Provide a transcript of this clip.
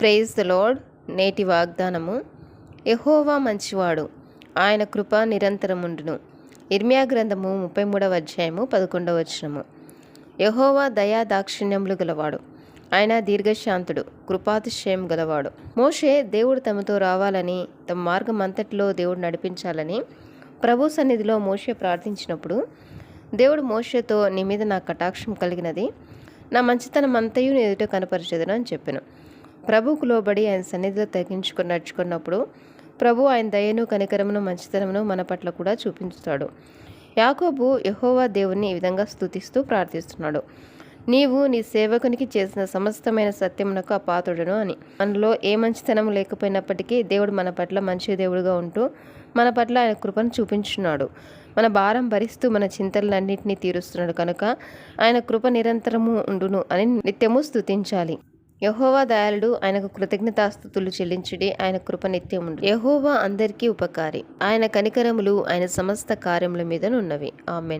Praise the load నేటి వాగ్దానము. ఎహోవా మంచివాడు ఆయన కృప నిరంతరముండును. ఇర్మియా గ్రంథము ముప్పై మూడవ అధ్యాయము పదకొండవ వచనము. యహోవా దయా దాక్షిణ్యములు గలవాడు ఆయన దీర్ఘశాంతుడు కృపాతిశయం గలవాడు. మోషే దేవుడు తమతో రావాలని తమ మార్గం అంతటిలో దేవుడు నడిపించాలని ప్రభు సన్నిధిలో మోషే ప్రార్థించినప్పుడు దేవుడు మోషేతో నీ మీద నా కటాక్షం కలిగినది నా మంచితనం అంతయు నీ ఎదుట కనపరిచేదను అని చెప్పాను. ప్రభువుకు లోబడి ఆయన సన్నిధిలో తగ్గించుకొని నడుచుకున్నప్పుడు ప్రభు ఆయన దయను కనికరమును మంచితనమును మన పట్ల కూడా చూపించుతాడు. యాకోబు యహోవా దేవుని ఈ విధంగా స్థుతిస్తూ ప్రార్థిస్తున్నాడు. నీవు నీ సేవకునికి చేసిన సమస్తమైన సత్యమునకు అపాతుడును అని. మనలో ఏ మంచితనం లేకపోయినప్పటికీ దేవుడు మన పట్ల మంచి దేవుడుగా ఉంటూ మన పట్ల ఆయన కృపను చూపించున్నాడు. మన భారం భరిస్తూ మన చింతలన్నింటినీ తీరుస్తున్నాడు కనుక ఆయన కృప నిరంతరము ఉండును అని నిత్యము స్థుతించాలి యహోవా దయాళుడు ఆయనకు కృతజ్ఞతాస్థుతులు చెల్లించుడి ఆయన కృప నిత్యముండు యహోవా అందరికీ ఉపకారి. ఆయన కనికరములు ఆయన సమస్త కార్యముల మీద ఉన్నవి ఆమెన్.